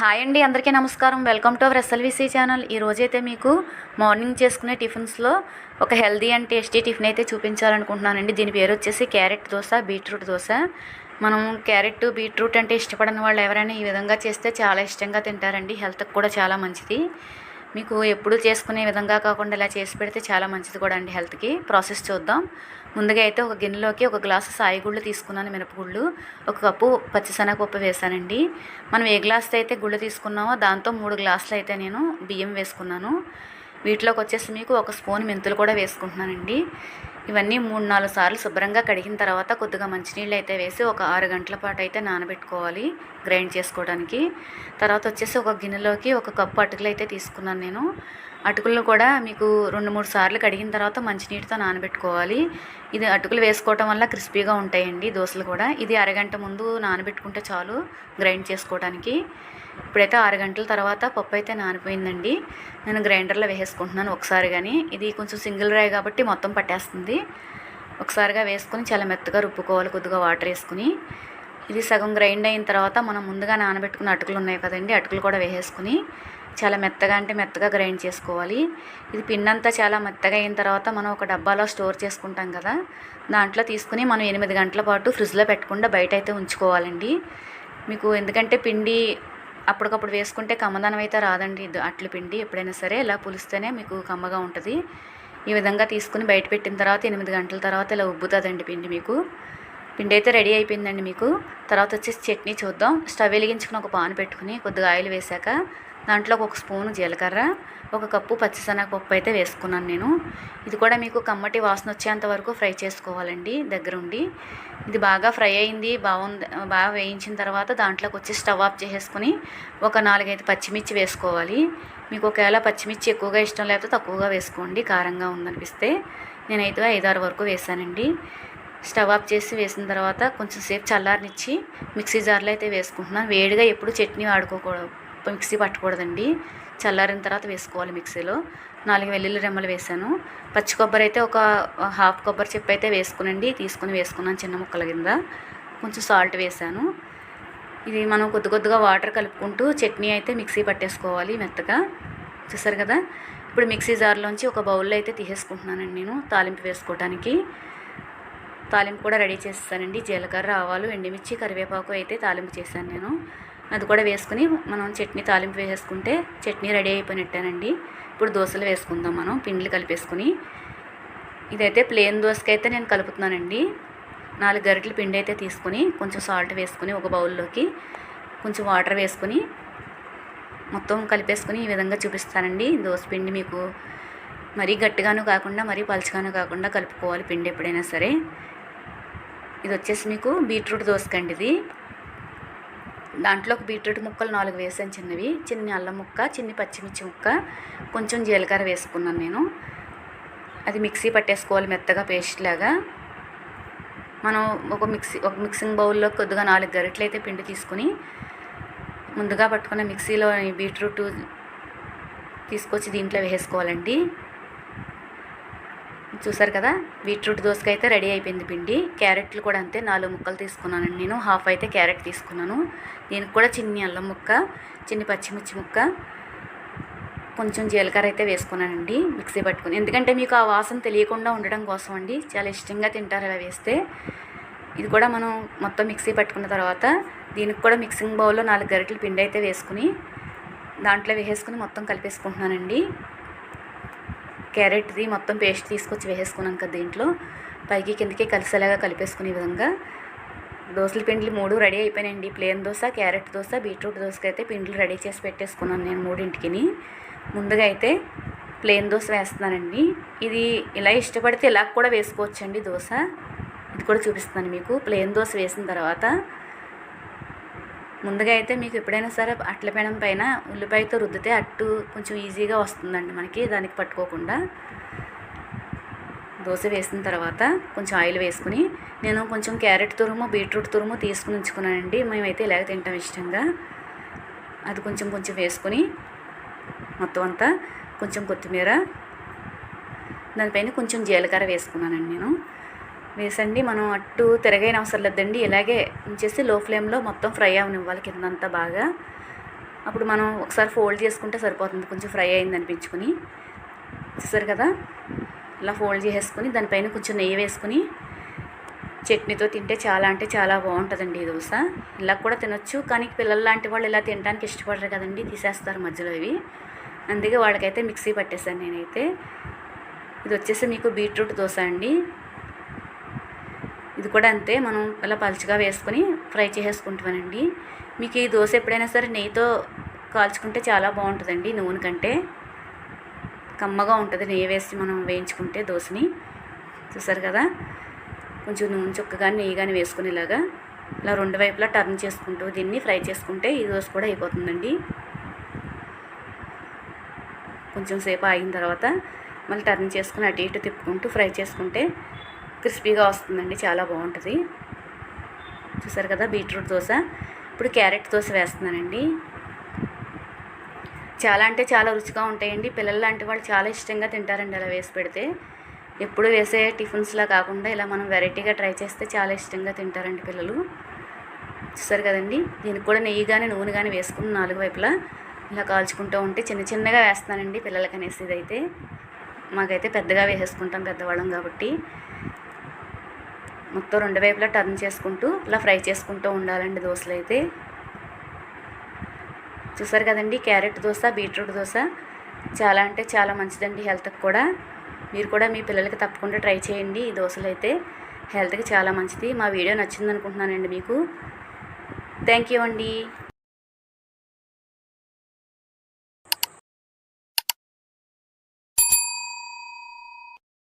Hi అండి అందరికీ నమస్కారం. Welcome to our SLVC channel. ఈ రోజైతే మీకు మార్నింగ్ చేసుకునే టిఫిన్స్లో ఒక హెల్దీ అండ్ టేస్టీ టిఫిన్ అయితే చూపించాలనుకుంటున్నానండి. దీని పేరు వచ్చేసి క్యారెట్ దోశ బీట్రూట్ దోశ. మనం క్యారెట్ బీట్రూట్ అంటే ఇష్టపడని వాళ్ళు ఎవరైనా ఈ విధంగా చేస్తే చాలా ఇష్టంగా తింటారండి. హెల్త్కి కూడా చాలా మంచిది. మీకు ఎప్పుడు చేసుకునే విధంగా కాకుండా ఇలా చేసి పెడితే చాలా మంచిది కూడా అండి హెల్త్కి. ప్రాసెస్ చూద్దాం. ముందుగా అయితే ఒక గిన్నెలోకి ఒక గ్లాసు సాయిగుళ్ళు తీసుకున్నాను మినపగుళ్ళు. ఒక కప్పు పచ్చిశనగపప్పు వేసానండి. మనం ఏ గ్లాస్తో అయితే గుళ్ళు తీసుకున్నామో దాంతో మూడు గ్లాసులు అయితే నేను బియ్యం వేసుకున్నాను. వీటిలోకి వచ్చేసి మీకు ఒక స్పూన్ మెంతులు కూడా వేసుకుంటున్నానండి. ఇవన్నీ మూడు నాలుగు సార్లు శుభ్రంగా కడిగిన తర్వాత కొద్దిగా మంచినీళ్ళు అయితే వేసి ఒక ఆరు గంటల పాటు అయితే నానబెట్టుకోవాలి గ్రైండ్ చేసుకోవడానికి. తర్వాత వచ్చేసి ఒక గిన్నెలోకి ఒక కప్పు అటుకులు అయితే తీసుకున్నాను నేను. అటుకులను కూడా మీకు రెండు మూడు సార్లు కడిగిన తర్వాత మంచినీటితో నానబెట్టుకోవాలి. ఇది అటుకులు వేసుకోవటం వల్ల క్రిస్పీగా ఉంటాయండి దోశలు కూడా. ఇది అరగంట ముందు నానబెట్టుకుంటే చాలు గ్రైండ్ చేసుకోవడానికి ఇప్పుడైతే ఆరు గంటల తర్వాత పప్పు అయితే నానిపోయిందండి. నేను గ్రైండర్లో వేసేసుకుంటున్నాను ఒకసారి కానీ ఇది కొంచెం సింగిల్ రాయి కాబట్టి మొత్తం పట్టేస్తుంది. ఒకసారిగా వేసుకొని చాలా మెత్తగా రుబ్బుకోవాలి కొద్దిగా వాటర్ వేసుకుని. ఇది సగం గ్రైండ్ అయిన తర్వాత మనం ముందుగా నానబెట్టుకున్న అటుకులు ఉన్నాయి కదండి అటుకులు కూడా వేసేసుకుని చాలా మెత్తగా అంటే మెత్తగా గ్రైండ్ చేసుకోవాలి. ఇది పిండి అంతా చాలా మెత్తగా అయిన తర్వాత మనం ఒక డబ్బాలో స్టోర్ చేసుకుంటాం కదా దాంట్లో తీసుకుని మనం ఎనిమిది గంటల పాటు ఫ్రిడ్జ్లో పెట్టకుండా బయట అయితే ఉంచుకోవాలండి. మీకు ఎందుకంటే పిండి అప్పటికప్పుడు వేసుకుంటే కమ్మదనం అయితే రాదండి అట్ల పిండి ఎప్పుడైనా సరే. ఇలా పులిస్తేనే మీకు కమ్మగా ఉంటుంది. ఈ విధంగా తీసుకుని బయట పెట్టిన తర్వాత ఎనిమిది గంటల తర్వాత ఇలా ఉబ్బుతుందండి పిండి మీకు. పిండి అయితే రెడీ అయిపోయిందండి మీకు. తర్వాత వచ్చేసి చట్నీ చూద్దాం. స్టవ్ వెలిగించుకుని ఒక పాన్ పెట్టుకుని కొద్దిగా ఆయిల్ వేసాక దాంట్లో ఒక స్పూను జీలకర్ర ఒక కప్పు పచ్చిశనగపప్పు అయితే వేసుకున్నాను నేను. ఇది కూడా మీకు కమ్మటి వాసన వచ్చేంత వరకు ఫ్రై చేసుకోవాలండి దగ్గరుండి. ఇది బాగా ఫ్రై అయింది బాగుంది బాగా వేయించిన తర్వాత దాంట్లోకి వచ్చి స్టవ్ ఆఫ్ చేసేసుకుని ఒక నాలుగైదు పచ్చిమిర్చి వేసుకోవాలి. మీకు ఒకవేళ పచ్చిమిర్చి ఎక్కువగా ఇష్టం లేకపోతే తక్కువగా వేసుకోండి కారంగా ఉందనిపిస్తే. నేనైతే ఐదారు వరకు వేసానండి. స్టవ్ ఆఫ్ చేసి వేసిన తర్వాత కొంచెం సేపు చల్లారనిచ్చి మిక్సీ జార్లో అయితే వేసుకుంటున్నాను. వేడిగా ఎప్పుడు చట్నీ వాడుకోకూడదు. మిక్సీ పట్టకూడదండి. చల్లారిన తర్వాత వేసుకోవాలి మిక్సీలో. నాలుగు వెల్లుల్లి రెమ్మలు వేసాను. పచ్చి కొబ్బరి అయితే ఒక హాఫ్ కొబ్బరి చెప్పు అయితే వేసుకునండి. తీసుకుని వేసుకున్నాను చిన్న ముక్కల కింద. కొంచెం సాల్ట్ వేసాను. ఇది మనం కొద్ది కొద్దిగా వాటర్ కలుపుకుంటూ చట్నీ అయితే మిక్సీ పట్టేసుకోవాలి మెత్తగా. చూసారు కదా? ఇప్పుడు మిక్సీ జార్లోంచి ఒక బౌల్లో అయితే తీసేసుకుంటున్నానండి నేను తాలింపు వేసుకోవడానికి తాలింపు కూడా రెడీ చేస్తానండి జీలకర్ర ఆవాలు ఎండుమిర్చి కరివేపాకు అయితే తాలింపు చేశాను నేను. అది కూడా వేసుకుని మనం చట్నీ తాలింపు వేసేసుకుంటే చట్నీ రెడీ అయిపోయినట్టేనండి. ఇప్పుడు దోశలు వేసుకుందాం మనం పిండిలు కలిపేసుకుని. ఇదైతే ప్లేన్ దోశకి అయితే నేను కలుపుతున్నానండి. నాలుగు గరిటెల పిండి అయితే తీసుకుని కొంచెం సాల్ట్ వేసుకుని ఒక బౌల్లోకి కొంచెం వాటర్ వేసుకుని మొత్తం కలిపేసుకుని ఈ విధంగా చూపిస్తానండి. దోశ పిండి మీకు మరీ గట్టిగాను కాకుండా మరీ పలుచగాను కాకుండా కలుపుకోవాలి పిండి ఎప్పుడైనా సరే. ఇది వచ్చేసి మీకు బీట్రూట్ దోశకండి ఇది దాంట్లో ఒక బీట్రూట్ ముక్కలు నాలుగు వేసాను చిన్నవి. చిన్న అల్లం ముక్క చిన్ని పచ్చిమిర్చి ముక్క కొంచెం జీలకర్ర వేసుకున్నాను నేను. అది మిక్సీ పట్టేసుకోవాలి మెత్తగా పేస్ట్ లాగా. మనం ఒక మిక్సీ ఒక మిక్సింగ్ బౌల్లో కొద్దిగా నాలుగు గరిటలు అయితే పిండి తీసుకుని ముందుగా పట్టుకున్న మిక్సీలో బీట్రూట్ తీసుకొచ్చి దీంట్లో వేసుకోవాలండి. చూసారు కదా? బీట్రూట్ దోసకాయ అయితే రెడీ అయిపోయింది పిండి. క్యారెట్లు కూడా అంతే నాలుగు ముక్కలు తీసుకున్నానండి నేను. హాఫ్ అయితే క్యారెట్ తీసుకున్నాను. దీనికి కూడా చిన్ని అల్లం ముక్క చిన్ని పచ్చిమిర్చి ముక్క కొంచెం జీలకర్ర అయితే వేసుకున్నానండి మిక్సీ పట్టుకుని. ఎందుకంటే మీకు ఆ వాసన తెలియకుండా ఉండడం కోసం అండి. చాలా ఇష్టంగా తింటారు ఇలా వేస్తే. ఇది కూడా మనం మొత్తం మిక్సీ పట్టుకున్న తర్వాత దీనికి కూడా మిక్సింగ్ బౌల్లో నాలుగు గరిటెలు పిండి అయితే వేసుకుని దాంట్లో వేసేసుకుని మొత్తం కలిపేసుకుంటున్నానండి. క్యారెట్ది మొత్తం పేస్ట్ తీసుకొచ్చి వేసేసుకున్నాం కదా దీంట్లో. పైకి కిందకి కలిసేలాగా కలిపేసుకునే విధంగా. దోశల పిండిలు మూడు రెడీ అయిపోయినాయండి. Plain dosa carrot dosa beetroot దోశకి అయితే పిండిలు రెడీ చేసి పెట్టేసుకున్నాను నేను మూడింటికి ముందుగా అయితే ప్లేన్ దోశ వేస్తున్నానండి. ఇది ఇలా ఇష్టపడితే ఇలా కూడా వేసుకోవచ్చండి దోశ ఇది కూడా చూపిస్తున్నాను మీకు. ప్లేన్ దోశ వేసిన తర్వాత ముందుగా అయితే మీకు ఎప్పుడైనా సరే అట్ల పెనం పైన ఉల్లిపాయతో రుద్దితే అట్టు కొంచెం ఈజీగా వస్తుందండి మనకి దానికి పట్టుకోకుండా. దోశ వేసిన తర్వాత కొంచెం ఆయిల్ వేసుకుని నేను కొంచెం క్యారెట్ తురుము బీట్రూట్ తురుము తీసుకుని ఉంచుకున్నానండి. మేమైతే ఇలాగ తింటాం ఇష్టంగా. అది కొంచెం కొంచెం వేసుకుని మొత్తం అంతా కొంచెం కొత్తిమీర దానిపైన కొంచెం జీలకర్ర వేసుకున్నానండి నేను. వేసండి మనం అట్టు తిరగైన అవసరం లేదండి. ఇలాగే ఉంచేసి లో ఫ్లేమ్లో మొత్తం ఫ్రై అవనివ్వాలి కిందంతా బాగా. అప్పుడు మనం ఒకసారి ఫోల్డ్ చేసుకుంటే సరిపోతుంది కొంచెం ఫ్రై అయింది అనిపించుకుని. చూసారు కదా? ఇలా ఫోల్డ్ చేసేసుకుని దానిపైన కొంచెం నెయ్యి వేసుకుని చట్నీతో తింటే చాలా అంటే చాలా బాగుంటుందండి ఈ దోశ. ఇలా కూడా తినొచ్చు కానీ పిల్లలు లాంటి వాళ్ళు ఇలా తినడానికి ఇష్టపడరు కదండి తీసేస్తారు మధ్యలో ఇవి. అందుకే వాళ్ళకైతే మిక్సీ పట్టేశాను నేనైతే. ఇది వచ్చేసి మీకు బీట్రూట్ దోశ అండి. ఇది కూడా అంతే. మనం ఇలా పలుచగా వేసుకొని ఫ్రై చేసేసుకుంటామనండి. మీకు ఈ దోశ ఎప్పుడైనా సరే నెయ్యితో కాల్చుకుంటే చాలా బాగుంటుందండి నూనె కంటే. కమ్మగా ఉంటుంది నెయ్యి వేసి మనం వేయించుకుంటే దోశని. చూసారు కదా? కొంచెం నూనె చుక్క కానీ నెయ్యి కానీ వేసుకునేలాగా ఇలా రెండు వైపులా టర్న్ చేసుకుంటూ దీన్ని ఫ్రై చేసుకుంటే ఈ దోశ కూడా అయిపోతుందండి. కొంచెం సేపు ఆగిన తర్వాత మళ్ళీ టర్న్ చేసుకుని అటు ఇటు తిప్పుకుంటూ ఫ్రై చేసుకుంటే క్రిస్పీగా వస్తుందండి చాలా బాగుంటుంది. చూసారు కదా బీట్రూట్ దోశ. ఇప్పుడు క్యారెట్ దోశ వేస్తున్నానండి. చాలా అంటే చాలా రుచిగా ఉంటాయండి. పిల్లలు లాంటి వాళ్ళు చాలా ఇష్టంగా తింటారండి అలా వేసి పెడితే. ఎప్పుడు వేసే టిఫిన్స్లా కాకుండా ఇలా మనం వెరైటీగా ట్రై చేస్తే చాలా ఇష్టంగా తింటారండి పిల్లలు. చూసారు కదండి దీనికి కూడా నెయ్యి కానీ నూనె కానీ వేసుకుని నాలుగు వైపులా ఇలా కాల్చుకుంటూ ఉంటే చిన్న చిన్నగా వేస్తానండి పిల్లలకి అనేసి ఇదైతే. మాకైతే పెద్దగా వేసేసుకుంటాం పెద్దవాళ్ళం కాబట్టి. మొత్తం రెండు వైపులా టర్న్ చేసుకుంటూ ఇలా ఫ్రై చేసుకుంటూ ఉండాలండి దోశలు అయితే. చూసారు కదండి క్యారెట్ దోశ బీట్రూట్ దోశ. చాలా అంటే చాలా మంచిదండి హెల్త్కి కూడా. మీరు కూడా మీ పిల్లలకి తప్పకుండా ట్రై చేయండి ఈ దోశలు అయితే. హెల్త్కి చాలా మంచిది. మా వీడియో నచ్చింది అనుకుంటున్నానండి మీకు. థ్యాంక్ యూ అండి.